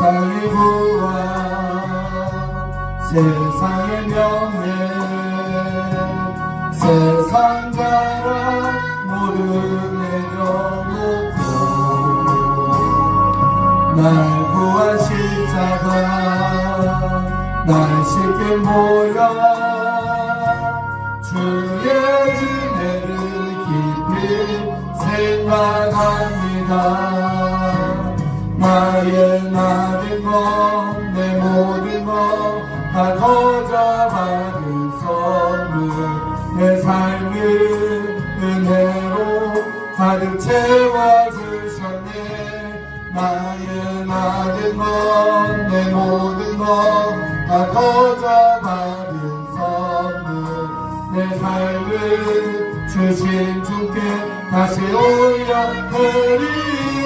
세상의 부활 세상의 명예. 세상 자랑 모두 내려놓고 날 구한 십자가 날 쉽게 모여 주의 은혜를 깊이 생각합니다 것 내 모든 것 다 거저 받은 선물. 내 삶을 은혜로 가득 채워주셨네. 나의 나는 것내 모든 것 다 거저 받은 선물. 내 삶을 주신 주께 다시 올려 드리